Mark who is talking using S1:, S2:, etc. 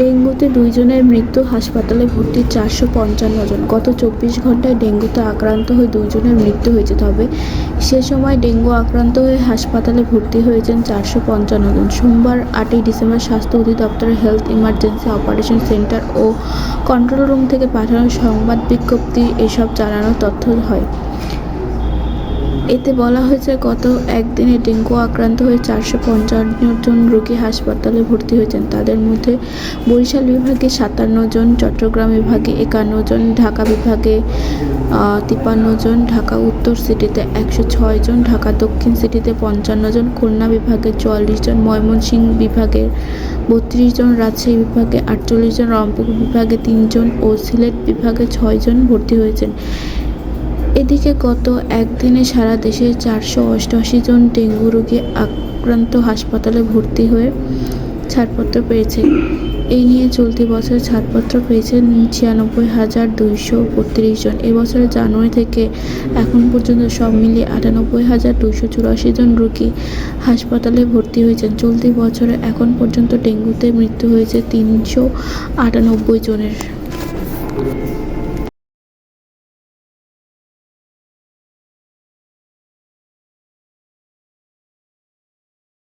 S1: ডেঙ্গুতে দুইজনের মৃত্যু, হাসপাতালে ভর্তি চারশো পঞ্চান্ন জন। গত চব্বিশ ঘন্টায় ডেঙ্গুতে আক্রান্ত হয়ে দুইজনের মৃত্যু হয়েছে, তবে সে সময় ডেঙ্গু আক্রান্ত হয়ে হাসপাতালে ভর্তি হয়েছেন চারশো পঞ্চান্ন জন। সোমবার আটই ডিসেম্বর স্বাস্থ্য অধিদপ্তরের হেলথ ইমার্জেন্সি অপারেশন সেন্টার ও কন্ট্রোল রুম থেকে পাঠানো সংবাদ বিজ্ঞপ্তি এসব জানানোর তথ্য হয়। এতে বলা হয়েছে, গত একদিনে ডেঙ্গু আক্রান্ত হয়ে চারশো পঞ্চান্ন জন রোগী হাসপাতালে ভর্তি হয়েছেন। তাদের মধ্যে বরিশাল বিভাগে সাতান্ন জন, চট্টগ্রাম বিভাগে একান্ন জন, ঢাকা বিভাগে তিপ্পান্ন জন, ঢাকা উত্তর সিটিতে একশো ছয় জন, ঢাকা দক্ষিণ সিটিতে পঞ্চান্ন জন, খুলনা বিভাগে চুয়াল্লিশ জন, ময়মনসিংহ বিভাগের বত্রিশ জন, রাজশাহী বিভাগে আটচল্লিশ জন, রংপুর বিভাগে তিনজন ও সিলেট বিভাগে ছয়জন ভর্তি হয়েছেন। এদিকে গত একদিনে সারা দেশে চারশো অষ্টআশি জন ডেঙ্গু রোগী আক্রান্ত হাসপাতালে ভর্তি হয়ে ছাড়পত্র পেয়েছে। এই নিয়ে চলতি বছর ছাড়পত্র পেয়েছেন ছিয়ানব্বই হাজার দুইশো বত্রিশ জন। এবছরের জানুয়ারি থেকে এখন পর্যন্ত সব মিলিয়ে আটানব্বই হাজার দুইশো চুরাশি জন রোগী হাসপাতালে ভর্তি হয়েছেন। চলতি বছরে এখন পর্যন্ত ডেঙ্গুতে মৃত্যু হয়েছে তিনশো আটানব্বই জনের।